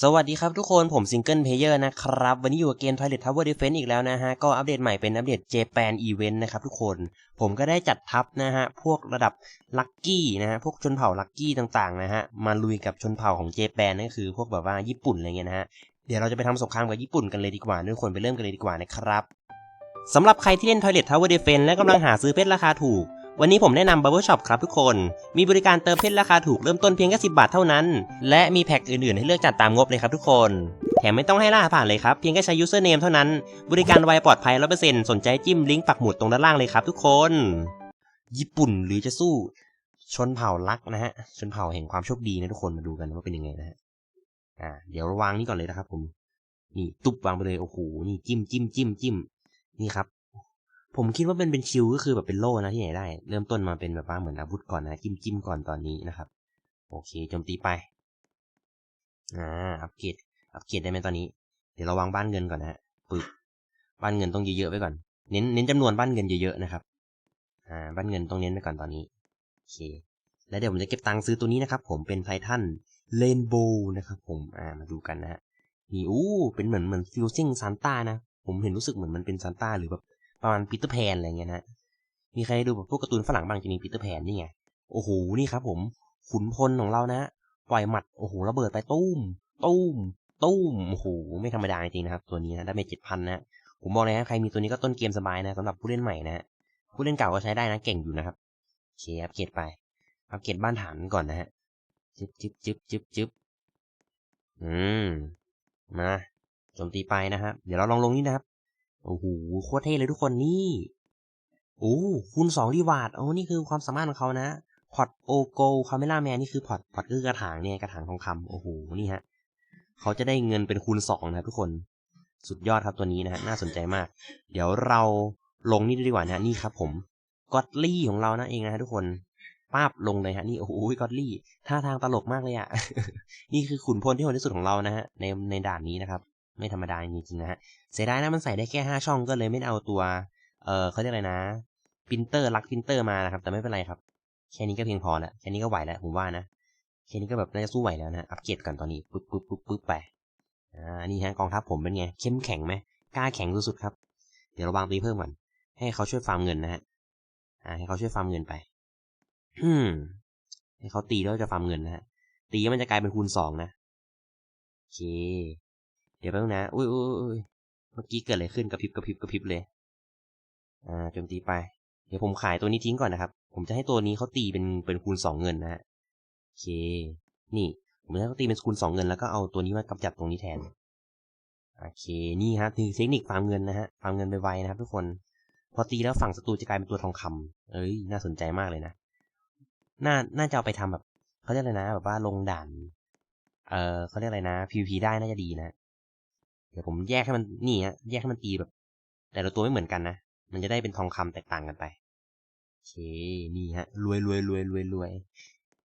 สวัสดีครับทุกคนผมซิงเกิลเพเยอร์นะครับ วันนี้อยู่กับเกม Toilet Tower Defense อีกแล้วนะฮะ ก็อัปเดตใหม่เป็นอัปเดต Japan Event นะครับทุกคน ผมก็ได้จัดทัพนะฮะ พวกระดับลัคกี้นะฮะ พวกชนเผ่าลัคกี้ต่างๆนะฮะ มาลุยกับชนเผ่าของเจแปนนั่นก็คือพวกแบบว่าญี่ปุ่นอะไรเงี้ยนะฮะ เดี๋ยวเราจะไปทำสงครามกับญี่ปุ่นกันเลยดีกว่าทุกคนไปเริ่มกันเลยดีกว่านะครับสำหรับใครที่เล่น Toilet Tower Defense และกำลังหาซื้อเพชรราคาถูก วันนี้ผมแนะนำ Bubble Shop ครับทุกคน มีบริการเติมเพชรราคาถูกเริ่มต้นเพียงแค่10 บาทเท่านั้น และมีแพ็กอื่นๆ ให้เลือกจัดตามงบเลยครับทุกคน แถมไม่ต้องให้ล่าผ่านเลยครับ เพียงแค่ใช้ username เท่านั้น บริการไวปลอดภัย 100%สนใจจิ้มลิงก์ปักหมุดตรงด้านล่างเลยครับทุกคน ญี่ปุ่นหรือจะสู้ ชนเผ่าลักนะฮะ ชนเผ่าแห่งความโชคดีนะทุกคน มาดูกันว่าเป็นยังไงนะฮะ อ่า เดี๋ยววางนี่ก่อนเลยนะครับผม นี่ตุบวางไปเลย โอ้โห นี่จิ้มจิ้มจิ้มจิ้มนี่ครับ ผมคิดว่าเป็นเป็นชิลก็คือแบบเป็นโล่นะที่ไหนได้ เริ่มต้นมาเป็นแบบว่าเหมือนอาวุธก่อนนะจิ้มจิ้มก่อนตอนนี้นะครับ โอเคโจมตีไป อ่า อัปเกรด อัปเกรดได้ไหมตอนนี้ เดี๋ยวเราวางบ้านเงินก่อนนะฮะปึ๊บ บ้านเงินต้องเยอะๆไว้ก่อน เน้น เน้นจำนวนบ้านเงินเยอะๆนะครับ อ่า บ้านเงินต้องเน้นไปก่อนตอนนี้ โอเค แล้วเดี๋ยวผมจะเก็บตังค์ซื้อตัวนี้นะครับ ผมเป็นไททันเลนโบว์นะครับ ผม อ่า มาดูกันนะฮะนี่อู้เป็นเหมือนเหมือนฟิวซิ่งซานต้านะ ผมเห็นรู้สึกเหมือนมันเป็นซานต้าหรือแบบ ประมาณปีเตอร์แพนอะไรเงี้ยนะมีใครดูแบบพวกการ์ตูนฝรั่งบ้างจะมีปีเตอร์แพนนี่ไงโอ้โหนี่ครับ ผมขุนพลของเรานะปล่อยหมัดโอ้โหระเบิดไปตุ้มตุ้มตุ้มโอ้โหไม่ธรรมดาจริงนะครับ ตัวนี้นะได้เมจเจ็ดพันนะผมบอกเลยนะใครมีตัวนี้ก็ต้นเกมสบายนะสำหรับผู้เล่นใหม่นะผู้เล่นเก่าก็ใช้ได้นะเก่งอยู่นะครับโอเคอัปเกรดไปอัปเกรดบ้านฐานก่อนนะฮะจึ๊บจึ๊บจึ๊บจึ๊บจึ๊บอืมมาโจมตีไปนะครับ เดี๋ยวเราลองลงนี่นะครับ โอ้โหโคตรเท่เลยทุกคนนี่โอ้คูณสองรีวาร์ดโอ้นี่คือความสามารถของเขานะพอตโอโกคาเมล่าแมนนี่คือพอตพอตคือกระถางเนี่ยกระถางทองคำโอ้โหนี่ฮะเขาจะได้เงินเป็นคูณสองนะทุกคนสุดยอดครับตัวนี้นะฮะน่าสนใจมาก เดี๋ยวเราลงนี่ดีกว่านะนี่ครับ ผมก็อตลี่ของเรานะเองนะฮะทุกคนป้าบลงเลยฮะนี่โอ้โหก็อตลี่ท่าทางตลกมากเลยอะนี่คือขุนพลที่โหดที่สุดของเรานะฮะในในด่านนี้นะครับ ไม่ธรรมดาจริงๆนะฮะ เสียดายนะมันใส่ได้แค่ห้าช่องก็เลยไม่ได้เอาตัว เออเขาเรียกอะไรนะพิมพ์เตอร์ลักพิมพ์เตอร์มานะครับ แต่ไม่เป็นไรครับ แค่นี้ก็เพียงพอแล้วแค่นี้ก็ไหวแล้วผมว่านะแค่นี้ก็แบบน่าจะสู้ไหวแล้วนะอัปเกรดก่อนตอนนี้ปึ๊บปึ๊บปึ๊บปึ๊บไปอ่านี่ฮะกองทัพผมเป็นไงเข้มแข็งไหมกล้าแข็งสุดๆครับ เดี๋ยวเราวางตีเพิ่มก่อนให้เขาช่วยฟาร์มเงินนะฮะอ่าให้เขาช่วยฟาร์มเงินไปอืมให้เขาตีแล้วจะฟาร์มเงินนะฮะตีมันจะกลายเป็นคูณสองนะโอเค เดี๋ยวแป๊บนะ อุ้ยอุ้ยอุ้ยเมื่อกี้เกิดอะไรขึ้นกระพริบกระพริบกระพริบเลย อ่าโจมตีไป เดี๋ยวผมขายตัวนี้ทิ้งก่อนนะครับ ผมจะให้ตัวนี้เขาตีเป็นเป็นคูณสองเงินนะฮะโอเค นี่ ผมจะให้เขาตีเป็นคูณสองเงินแล้วก็เอาตัวนี้มากำจัดตรงนี้แทน โอเค นี่ฮะคือเทคนิคฟาร์มเงินนะฮะ ฟาร์มเงินไวนะครับทุกคน พอตีแล้วฝั่งศัตรูจะกลายเป็นตัวทองคำเอ้ย น่าสนใจมากเลยนะ น่า น่าจะเอาไปทำแบบเขาเรียกอะไรนะ แบบว่าลงด่าน เออเขาเรียกอะไรนะ PVP ได้น่าจะดีนะ เดี๋ยวผมแยกให้มันนี่ฮะแยกให้มันตีแบบ แต่ละตัวไม่เหมือนกันนะ มันจะได้เป็นทองคำแตกต่างกันไปโอเคนี่ฮะรวยรวยรวยรวยรวย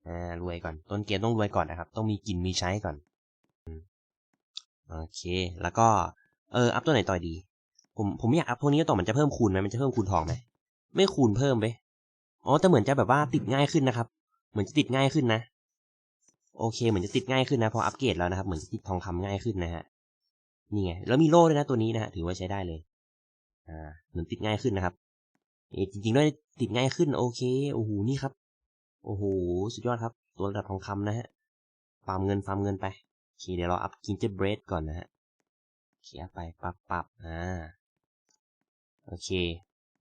อ่ารวยก่อน ต้นเกมต้องรวยก่อนนะครับ ต้องมีกินมีใช้ก่อนโอเค แล้วก็เอออัพตัวไหนต่อยดี ผมผมอยากอัพพวกนี้ต่อมันจะเพิ่มคูณไหมมันจะเพิ่มคูณทองไหมไม่คูณเพิ่มไปอ๋อแต่เหมือนจะแบบว่าติดง่ายขึ้นนะครับ เหมือนจะติดง่ายขึ้นนะ โอเค เหมือนจะติดง่ายขึ้นนะพออัปเกรดแล้วนะครับ เหมือนจะติดทองคำง่ายขึ้นนะฮะ นี่ไง แล้วมีโล่ด้วยนะตัวนี้นะฮะถือว่าใช้ได้เลย อ่าเหมือนติดง่ายขึ้นนะครับเอจริงๆด้วยติดง่ายขึ้น โอเค โอ้โห นี่ครับ โอ้โห สุดยอดครับ ตัวระดับทองคำนะฮะฟาร์มเงินฟาร์มเงินไปโอเคเดี๋ยวเราอัพกินเจอร์เบรดก่อนนะฮะเคอัพไปปับปับอ่า โอเค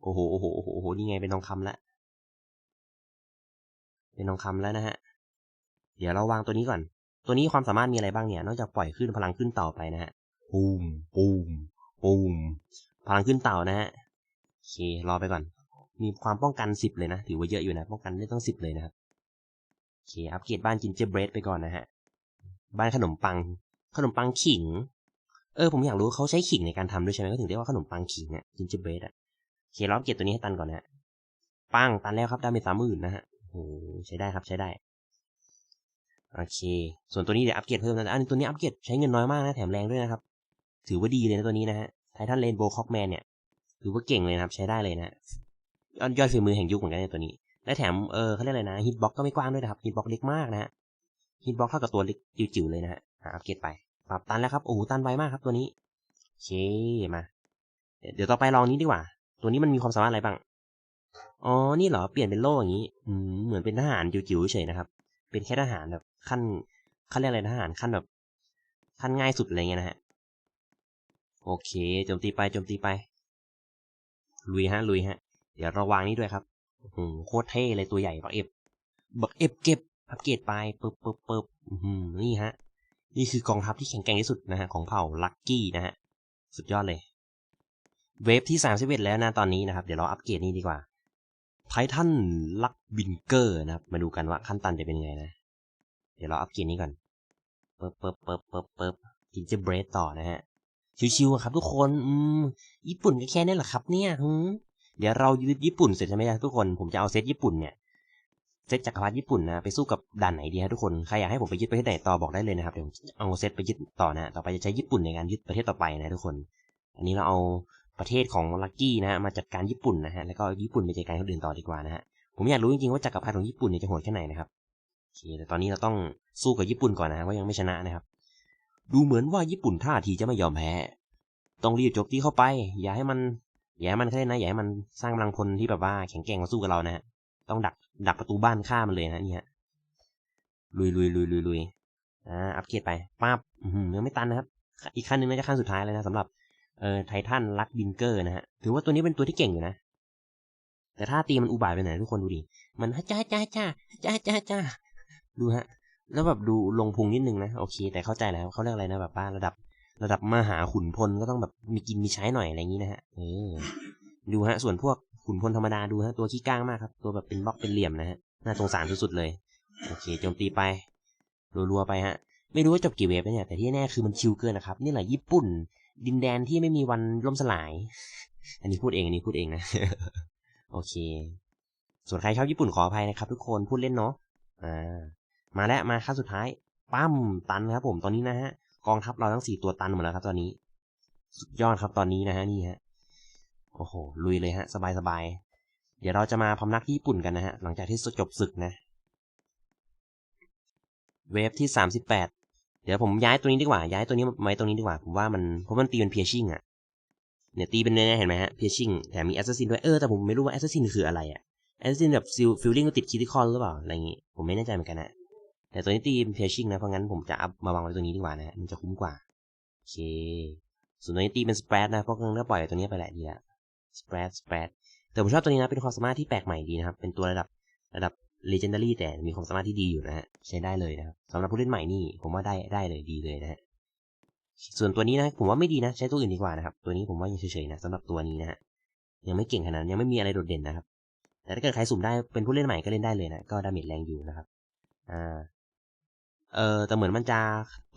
โอ้โห โอ้โห โอ้โห โอ้โห นี่ไงเป็นทองคำแล้วเป็นทองคำแล้วนะฮะ เดี๋ยวเราวางตัวนี้ก่อน ตัวนี้ความสามารถมีอะไรบ้างเนี่ย นอกจากปล่อยขึ้นพลังขึ้นต่าไปนะฮะ ปูม ปูม ปูม พลังขึ้นเต่านะฮะ โอเค รอไปก่อน มีความป้องกันสิบเลยนะ ถือว่าเยอะอยู่นะ ป้องกันได้ต้องสิบเลยนะครับ โอเค อัปเกรดบ้านจินเจอร์เบรดไปก่อนนะฮะ บ้านขนมปัง ขนมปังขิง เออ ผมอยากรู้เขาใช้ขิงในการทำด้วยใช่ไหมก็ถึงเรียกว่าขนมปังขิงอะจินเจอร์เบรดอะโอเครอัปเกรดตัวนี้ให้ตันก่อนนะฮะ ปัง ตันแล้วครับ ได้ไปสามหมื่นนะฮะโอ้ใช้ได้ครับ ใช้ได้โอเค ส่วนตัวนี้เดี๋ยวอัปเกรดเพิ่มนะอันนี้ตัวนี้อัปเกรดใช้เงินน้อยมากนะ แถมแรงด้วยนะครับ ถือว่าดีเลยนะตัวนี้นะฮะไททันเรนโบว์คอกแมนเนี่ยถือว่าเก่งเลยนะครับ ใช้ได้เลยนะยอดยอดฝีมือแห่งยุคเหมือนกันในตัวนี้ และแถมเออเขาเรียกอะไรนะฮิตบ็อกก็ไม่กว้างด้วยนะครับฮิตบ็อกเล็กมากนะฮะฮิตบ็อกเท่ากับตัวเล็กจิ๋วๆเลยนะฮะอัปเกรดไป ปรับตันแล้วครับโอ้โหตันไวมากครับตัวนี้โอเคมา เดี๋ยวต่อไปลองนี้ดีกว่า ตัวนี้มันมีความสามารถอะไรบ้างอ๋อนี่เหรอเปลี่ยนเป็นโล่อย่างนี้อืมเหมือนเป็นทหารจิ๋วๆเฉยนะครับ เป็นแค่ทหารแบบขั้นขั้นเรียกอะไรทหารขั้นแบบขั้นง่ายสุดอะไรเงี้ยนะฮะ โอเคโจมตีไปโจมตีไป ลุยฮะลุยฮะ เดี๋ยวระวังนี้ด้วยครับอืมโคตรเท่เลยตัวใหญ่บักเอฟบักเอฟเก็บอัปเกรดไปปึ๊บปึ๊บปึ๊บอืมนี่ฮะ นี่คือกองทัพที่แข็งแกร่งที่สุดนะฮะของเผ่าลักกี้นะฮะ สุดยอดเลย เวฟที่31แล้วนะตอนนี้นะครับ เดี๋ยวเราอัปเกรดนี่ดีกว่าไททันลักบินเกอร์นะครับ มาดูกันว่าขั้นตันจะเป็นยังไงนะ เดี๋ยวเราอัปเกรดนี้ก่อนเปิบเปิบเปิบเปิบเปิบกินเจเบรดต่อนะฮะ ชิวๆครับทุกคน อืม ญี่ปุ่นก็แค่นี้แหละครับเนี่ยเดี๋ยวเรายึดญี่ปุ่นเสร็จใช่ไหมครับทุกคน ผมจะเอาเซตญี่ปุ่นเนี่ย เซตจักรพรรดิญี่ปุ่นนะไปสู้กับด่านไหนดีฮะทุกคน ใครอยากให้ผมไปยึดประเทศไหนต่อบอกได้เลยนะครับ เดี๋ยวเอาเซตไปยึดต่อนะ ต่อไปจะใช้ญี่ปุ่นในการยึดประเทศต่อไปนะทุกคน อันนี้เราเอาประเทศของลักกี้นะฮะมาจัดการญี่ปุ่นนะฮะ แล้วก็ญี่ปุ่นไปจัดการคนอื่นต่อดีกว่านะฮะ ผมอยากรู้จริงๆว่าจักรพรรดิของญี่ปุ่นเนี่ยจะโหดแค่ไหนนะครับโอเคแต่ตอนนี้เราต้องสู้กับญี่ปุ่นก่อนนะว่ายังไม่ชนะนะครับ ดูเหมือนว่าญี่ปุ่นท่าทีจะไม่ยอมแพ้ ต้องรีบจมตีเข้าไป อย่าให้มันอย่าให้มันแค่นนะอย่าให้มันสร้างกำลังพลที่แบบว่าแข็งแกร่งมาสู้กับเรานะฮะต้องดักดักประตูบ้านฆ่ามันเลยนะนี่ฮะลุยลุยลุยลุยลุยอ่าอัปเกรดไปปั๊บยังไม่ตันนะครับ อีกขั้นหนึ่งน่าจะขั้นสุดท้ายเลยนะสำหรับเอ่อไททันลักบินเกอร์นะฮะถือว่าตัวนี้เป็นตัวที่เก่งอยู่นะ แต่ถ้าตีมันอุบาทไปไหนทุกคนดูดิมันจ้าจ้าจ้าจ้าจ้าจ้าดูฮะ แล้วแบบดูลงพุงนิดนึงนะโอเค แต่เข้าใจแล้วเขาเรียกอะไรนะแบบว่าระดับระดับมหาขุนพลก็ต้องแบบมีกินมีใช้หน่อยอะไรอย่างนี้นะฮะเออดูฮะ ส่วนพวกขุนพลธรรมดาดูฮะ ตัวขี้ก้างมากครับ ตัวแบบเป็นบล็อกเป็นเหลี่ยมนะฮะน่าสงสารสุดๆเลย โอเคโจมตีไปรัวๆไปฮะ ไม่รู้ว่าจบกี่เวฟแล้วเนี่ย แต่ที่แน่คือมันชิลเกินนะครับ นี่แหละญี่ปุ่น ดินแดนที่ไม่มีวันล่มสลาย อันนี้พูดเองอันนี้พูดเองนะ โอเค ส่วนใครชอบญี่ปุ่นขออภัยนะครับ ทุกคนพูดเล่นเนาะอ่า มาแล้วมาขั้นสุดท้ายปั้มตันครับผมตอนนี้นะฮะกองทัพเราทั้งสี่ตัวตันหมดแล้วครับตอนนี้ สุดยอดครับตอนนี้นะฮะนี่ฮะโอ้โหลุยเลยฮะสบายสบายเดี๋ยวเราจะมาพำนักที่ญี่ปุ่นกันนะฮะหลังจากที่จบศึกนะ เวฟที่สามสิบแปดเดี๋ยวผมย้ายตัวนี้ดีกว่า ย้ายตัวนี้มาไว้ตรงนี้ดีกว่าผมว่ามันเพราะมันตีเป็นเพียชิ่งอะเนี่ยตีเป็นเนื้อเห็นไหมฮะเพียชิ่งแถมมีแอสซัสซินด้วยเออแต่ผมไม่รู้ว่าแอสซัสซินคืออะไรอะแอสซัสซินแบบฟิลฟิลลิ่งก็ติดคิติคอนหรือเปล่าอะไรอย่างงี้ผมไม่แน่ใจเหมือนกันนะ แต่ตัวนี้ตีเป็นเพียชิ่งนะ เพราะงั้นผมจะอัพมาวางไว้ตัวนี้ดีกว่านะฮะมันจะคุ้มกว่า โอเค ส่วนตัวนี้ตีเป็นสเปรดนะ เพราะงั้นก็ปล่อยตัวนี้ไปแหละดีละสเปรดสเปรดแต่ผมชอบตัวนี้นะ เป็นความสามารถที่แปลกใหม่ดีนะครับ เป็นตัวระดับระดับ legendary แต่มีความสามารถที่ดีอยู่นะฮะ ใช้ได้เลยนะครับสำหรับผู้เล่นใหม่นี่ผมว่าได้ได้เลยดีเลยนะฮะ ส่วนตัวนี้นะผมว่าไม่ดีนะ ใช้ตัวอื่นดีกว่านะครับ ตัวนี้ผมว่ายังเฉยๆนะสำหรับตัวนี้นะฮะ ยังไม่เก่งขนาดนั้นยังไม่มีอะไรโดดเด่นนะครับ แต่ถ้าเกิดใครสุ่มได้เป็นผู้เล่นใหม่ก็เล่นได้เลยนะ ก็ดาเมจแรงอยู่นะครับ อ่า เออแต่เหมือนมันจะ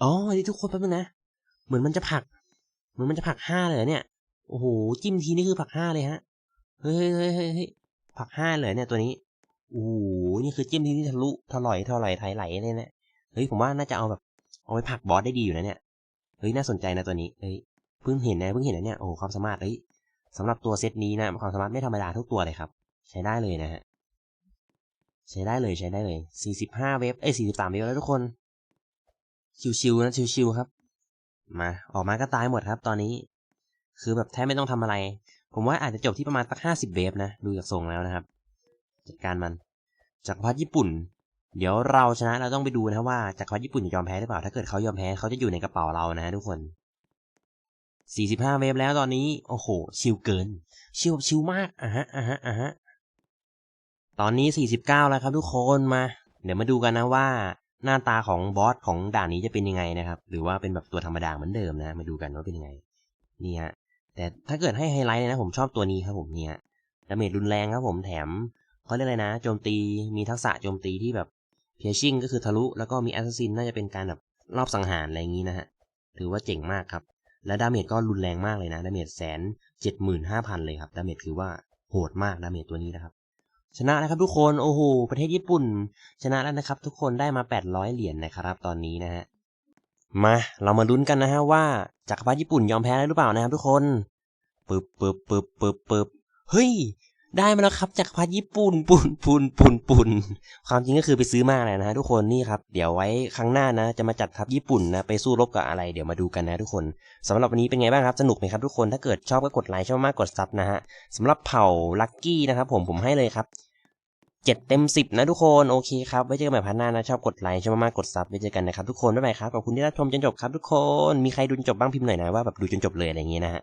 อ๋อที่ทุกคนแป๊บนึงนะเหมือนมันจะผัก เหมือนมันจะผักห้าเลยเนี่ยโอ้โหจิ้มทีนี่คือผักห้าเลยฮะเฮ้ยเฮ้ยเฮ้ยเฮ้ยผักห้าเลยเนี่ยตัวนี้โอ้โหนี่คือจิ้มทีนี่ทะลุถลอยถลอยไถไหลเลยเนี่ยเฮ้ยผมว่าน่าจะเอาแบบเอาไปผักบอสได้ดีอยู่นะเนี่ยเฮ้ยน่าสนใจนะตัวนี้เฮ้ยเพิ่งเห็นนะเพิ่งเห็นนะเนี่ยโอ้ความสามารถเฮ้ยสำหรับตัวเซตนี้นะความสามารถไม่ธรรมดาทุกตัวเลยครับ ใช้ได้เลยนะฮะใช้ได้เลยใช้ได้เลย 45 เวฟเอ้ย43 เวฟแล้วทุกคน ชิวๆนะชิวๆครับ มาออกมาก็ตายหมดครับ ตอนนี้ คือแบบแทบไม่ต้องทำอะไร ผมว่าอาจจะจบที่ประมาณสัก50เวฟนะดูจากทรงแล้วนะครับ จัดการมันจักรพรรดิญี่ปุ่น เดี๋ยวเราชนะเราต้องไปดูนะว่าจักรพรรดิญี่ปุ่นจะยอมแพ้หรือเปล่า ถ้าเกิดเขายอมแพ้เขาจะอยู่ในกระเป๋าเรานะ ทุกคน45เวฟแล้วตอนนี้ โอ้โห ชิลเกิน ชิลชิลมากอะฮะอะฮะอะฮะตอนนี้49แล้วครับทุกคนมา เดี๋ยวมาดูกันนะว่า หน้าตาของบอสของด่านนี้จะเป็นยังไงนะครับ หรือว่าเป็นแบบตัวธรรมดาเหมือนเดิมนะ มาดูกันว่าเป็นยังไง นี่ฮะ แต่ถ้าเกิดให้ไฮไลท์เลยนะผมชอบตัวนี้ครับผมเนี่ยดาเมจรุนแรงครับผมแถมเขาเรียกอะไรนะ โจมตีมีทักษะโจมตีที่แบบเพียชิ่งก็คือทะลุ แล้วก็มีแอสซัสซินน่าจะเป็นการแบบรอบสังหารอะไรอย่างนี้นะฮะ ถือว่าเจ๋งมากครับ และดาเมจก็รุนแรงมากเลยนะ ดาเมจแสนเจ็ดหมื่นห้าพันเลยครับ ดาเมจคือว่าโหดมาก ดาเมจตัวนี้นะครับ ชนะแล้วครับทุกคนโอ้โหประเทศญี่ปุ่น ชนะแล้วนะครับ ทุกคนได้มา 800 เหรียญนะครับ ตอนนี้นะฮะมาเรามาลุ้นกันนะฮะว่าจักรพรรดิญี่ปุ่นยอมแพ้ได้หรือเปล่านะครับทุกคนปึ๊บปึ๊บปึ๊บปึ๊บปึ๊บเฮ้ย ได้มาแล้วครับจากพัดญี่ปุ่นปุ่นปุ่นปุ่นปุ่นความจริงก็คือไปซื้อมาแหละนะฮะทุกคนนี่ครับ เดี๋ยวไว้ครั้งหน้านะ จะมาจัดทัพญี่ปุ่นนะไปสู้รบกับอะไรเดี๋ยวมาดูกันนะทุกคนสำหรับวันนี้เป็นไงบ้างครับสนุกไหมครับทุกคนถ้าเกิดชอบก็กดไลค์ชอบมากกดซับนะฮะสำหรับเผ่าลัคกี้นะครับผมผมให้เลยครับเจ็ดเต็มสิบนะทุกคนโอเคครับไว้เจอกันใหม่พันหน้านะชอบกดไลค์ชอบมากกดซับไว้เจอกันนะครับทุกคนบ๊ายบายครับขอบคุณที่รับชมจนจบครับทุกคนมีใครดูจนจบบ้างพิมพ์หน่อยนะว่าแบบดูจนจบเลยอะไรอย่างงี้นะฮะ